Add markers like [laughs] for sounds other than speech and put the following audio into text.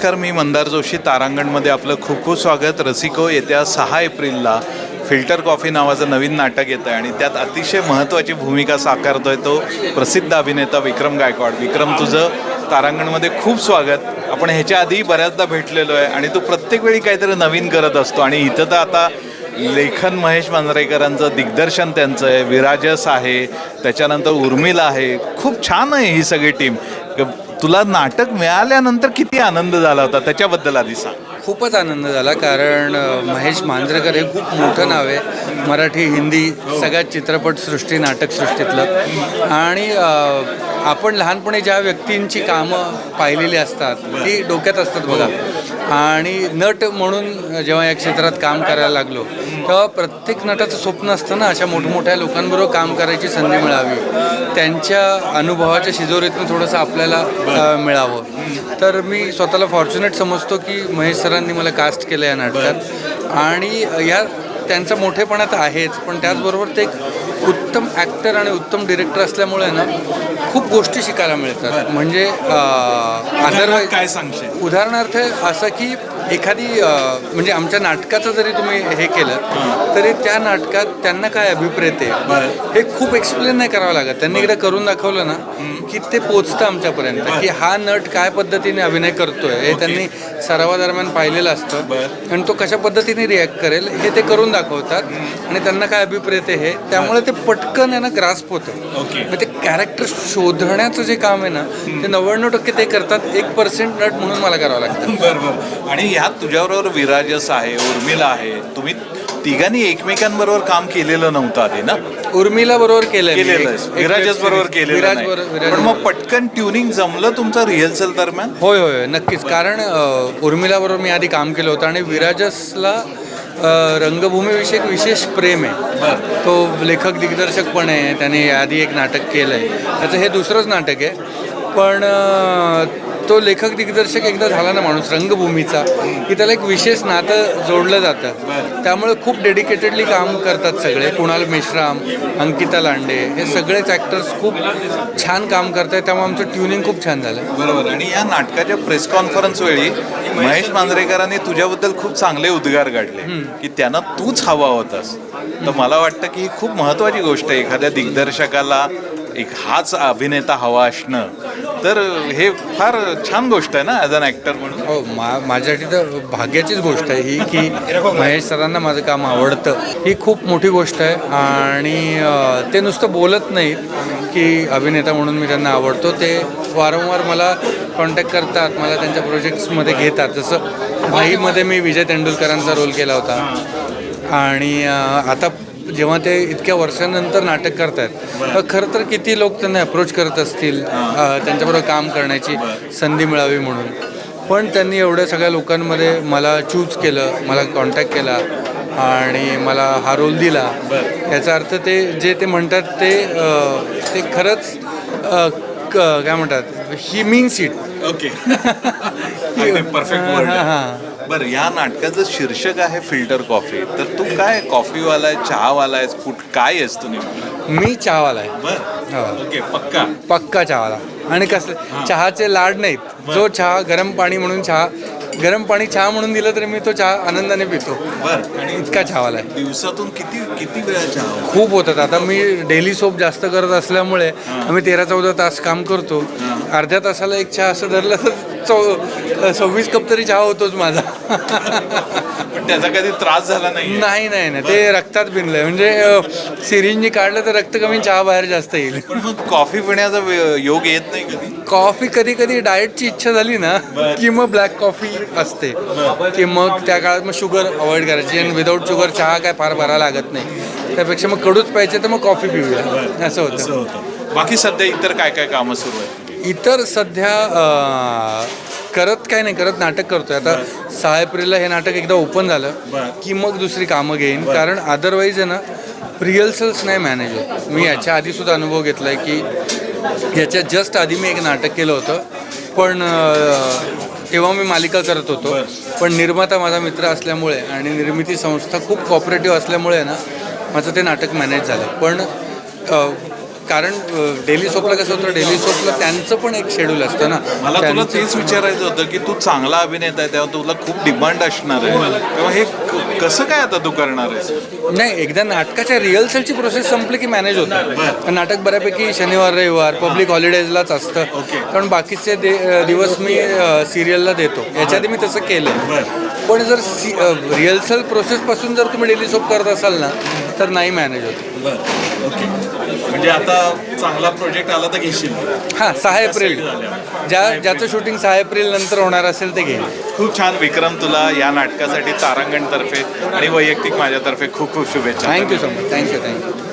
नमस्कार मी मंदार जोशी तारांगणमध्ये आपलं खूप खूप स्वागत. रसिको येत्या सहा एप्रिलला फिल्टर कॉफी नावाचं नवीन नाटक येतं आहे आणि त्यात अतिशय महत्त्वाची भूमिका साकारतोय तो प्रसिद्ध अभिनेता विक्रम गायकवाड. विक्रम तुझं तारांगणमध्ये खूप स्वागत. आपण ह्याच्या आधी बऱ्याचदा भेटलेलो आहे आणि तू प्रत्येक वेळी काहीतरी नवीन करत असतो आणि इथं तर आता लेखन महेश मांजरेकरांचं दिग्दर्शन त्यांचं आहे विराजस आहे त्याच्यानंतर उर्मिला आहे. खूप छान आहे ही सगळी टीम. तुला नाटक मिळाल्यानंतर किती आनंद झाला होता? त्याच्याबद्दल आधी सांग. खूपच आनंद झाला कारण महेश मांजरेकर हे खूप मोठं नाव आहे. मराठी हिंदी सगळ्यात चित्रपटसृष्टी नाटकसृष्टीतलं आणि आपण लहानपणी ज्या व्यक्तींची कामं पाहिलेली असतात ती डोक्यात असतात बघा. आणि नट म्हणून जेव्हा या क्षेत्रात काम करायला लागलो तेव्हा प्रत्येक नटाचं स्वप्न असतं ना अशा मोठमोठ्या लोकांबरोबर काम करायची संधी मिळावी. त्यांच्या अनुभवाच्या शिजोरीतून थोडंसं आपल्याला मिळावं. तर मी स्वतःला फॉर्च्युनेट समजतो की महेश सरांनी मला कास्ट केलं या नाटकात. आणि या त्यांचा मोठेपणा तर आहेच पण त्याचबरोबर ते एक उत्तम ॲक्टर आणि उत्तम डिरेक्टर असल्यामुळे ना खूप गोष्टी शिकायला मिळतात. म्हणजे अदरवाईज काय सांगशील? उदाहरणार्थ असं की एखादी म्हणजे आमच्या नाटकाचं जरी तुम्ही हे केलं तरी त्या नाटकात त्यांना काय अभिप्रेत आहे? हे खूप एक्सप्लेन नाही करावं लागत. त्यांनी एकदा करून दाखवलं ना की ते पोचतं आमच्यापर्यंत की हा नट काय पद्धतीने अभिनय करतोय? हे त्यांनी सरावादरम्यान पाहिलेलं असतं. आणि तो कशा पद्धतीने रिॲक्ट करेल हे ते करून दाखवतात. आणि त्यांना काय अभिप्रेत आहे हे? त्यामुळे ते पटकन आहे ना ग्रास्प होतं. ते कॅरेक्टर शोधण्याचं जे काम आहे ना ते नव्याण्णव टक्के ते करतात एक पर्सेंट नट म्हणून मला करावं लागतं. [laughs] बरोबर आणि ह्यात तुझ्याबरोबर विराजस आहे उर्मिला आहे. तुम्ही तिघांनी एकमेकांबरोबर काम केलेलं नव्हतं आधी ना? उर्मिला बरोबर केलंय मी. केलेलं विराजस बरोबर. केलेलं विराज नाही. बरोबर पण मग पटकन ट्युनिंग जमलं तुमचं रिहर्सल दरम्यान? होय होय नक्कीच. कारण अ, उर्मिलाबरोबर मी आधी काम केलं होतं आणि विराजसला अ, रंगभूमीविषयी एक विशेष प्रेम आहे. तो लेखक दिग्दर्शक पण आहे त्याने आधी एक नाटक केलं आहे त्याचं हे दुसरंच नाटक आहे. पण तो लेखक दिग्दर्शक एकदा झाला ना माणूस रंगभूमीचा की त्याला एक विशेष नातं जोडलं जातं. त्यामुळे खूप डेडिकेटेडली काम करतात सगळे. कुणाल मेश्राम अंकिता लांडे हे सगळेच ॲक्टर्स खूप छान काम करत आहेत त्यामुळे आमचं ट्युनिंग खूप छान झालं. बरोबर. आणि या नाटकाच्या प्रेस कॉन्फरन्स वेळी महेश मांजरेकरांनी तुझ्याबद्दल खूप चांगले उद्गार काढले की त्यांना तूच हवा होतास. तर मला वाटतं की ही खूप महत्वाची गोष्ट आहे. एखाद्या दिग्दर्शकाला एक हाच अभिनेता हवा असणं तर हे फार छान गोष्ट आहे ना ॲज अन ॲक्टर म्हणून? हो मा माझ्यासाठी तर भाग्याचीच गोष्ट आहे ही की महेश सरांना माझं काम आवडतं. ही खूप मोठी गोष्ट आहे आणि ते नुसतं बोलत नाहीत की अभिनेता म्हणून मी त्यांना आवडतो. ते वारंवार मला कॉन्टॅक्ट करतात मला त्यांच्या प्रोजेक्ट्समध्ये घेतात. जसं भाईमध्ये मी विजय तेंडुलकरांचा रोल केला होता. आणि आता जेव्हा ते इतक्या वर्षांनंतर नाटक करतायत तर खरं तर किती लोक त्यांना अप्रोच करत असतील त्यांच्याबरोबर काम करण्याची संधी मिळावी म्हणून. पण त्यांनी एवढ्या सगळ्या लोकांमध्ये मला चूज केलं मला कॉन्टॅक्ट केला आणि मला हा रोल दिला. याचा अर्थ ते जे ते म्हणतात ते ते खरंच काय म्हणतात he means it okay. [laughs] Perfect हां हां. बरं या नाटकाचं शीर्षक आहे फिल्टर कॉफी. तर तू काय कॉफीवाला आहे चहावाला आहेस कुठ काय आहेस तू नेमकं? मी चहावाला आहे. बरं. हो. ओके पक्का? पक्का चहाला आणि कसं चहाचे लाड नाहीत. जो चहा गरम पाणी म्हणून चहा गरम पाणी चहा म्हणून दिलं तरी मी तो चहा आनंदाने पितो. बरं. आणि इतका चहावाला आहे. दिवसातून किती किती वेळा चहा? खूप होतात. आता मी डेली सोप जास्त करत असल्यामुळे आम्ही तेरा चौदा तास काम करतो. अर्ध्या तासाला एक चहा असं धरलं तर चौ सव्वीस कप तरी चहा होतोच माझा. पण त्याचा कधी त्रास झाला नाही नाही नाही नाही. ते रक्तात भिनलंय. म्हणजे सिरिंजनी काढलं तर रक्त कमी चहा बाहेर जास्त येईल. पण मग कॉफी पिण्याचा योग येत नाही कधी? कॉफी कधी कधी डाएटची इच्छा झाली ना की मग ब्लॅक कॉफी असते. की मग त्या काळात मग शुगर अवॉइड करायची. आणि विदाऊट शुगर चहा काय फार भरा लागत नाही. त्यापेक्षा मग कडूच प्यायचे तर मग कॉफी पिऊया. असं होतं. होतं. बाकी सध्या इतर काय काय कामं सुरू आहेत? इतर सध्या करत काय नाही करत नाटक करतोय. आता सहा एप्रिलला हे नाटक एकदा ओपन झालं की मग दुसरी कामं घेईन. कारण अदरवाईज आहे ना रिहर्सल्स नाही मॅनेज होत. मी याच्या आधी सुद्धा अनुभव घेतला आहे की याच्या जस्ट आधी मी एक नाटक केलं होतं. पण तेव्हा मी मालिका करत होतो. पण निर्माता माझा मित्र असल्यामुळे आणि निर्मिती संस्था खूप कॉपरेटिव्ह असल्यामुळे ना माझं ते नाटक मॅनेज झालं. पण कारण डेली सोपला कसं होतं डेली सोपला त्यांचं पण एक शेड्यूल असतं ना. मला तुला तेच विचारायचं होतं की तू चांगला अभिनेता आहे तेव्हा तुला खूप डिमांड असणार आहे. तेव्हा हे कसं काय आता तू करणार आहेस? नाही एकदा नाटकाच्या रिहर्सलची प्रोसेस संपली की मॅनेज होतं. नाटक बऱ्यापैकी शनिवार रविवार पब्लिक हॉलिडेजलाच असतं. कारण बाकीचे दिवस मी सिरियलला देतो. याच्या आधी मी तसं केलं. पण जर सी रिहर्सल प्रोसेसपासून जर तुम्ही डेली सोप करत असाल ना तर नाही मॅनेज होत. ओके. म्हणजे आता चांगला प्रोजेक्ट आला तर घेशील. हां सहा एप्रिल. ज्या ज्याचं शूटिंग सहा एप्रिल नंतर होणार असेल ते घेईन खूप छान विक्रम तुला या नाटकासाठी तारांगणतर्फे आणि वैयक्तिक माझ्यातर्फे खूप खूप शुभेच्छा. Thank you so much thank you thank you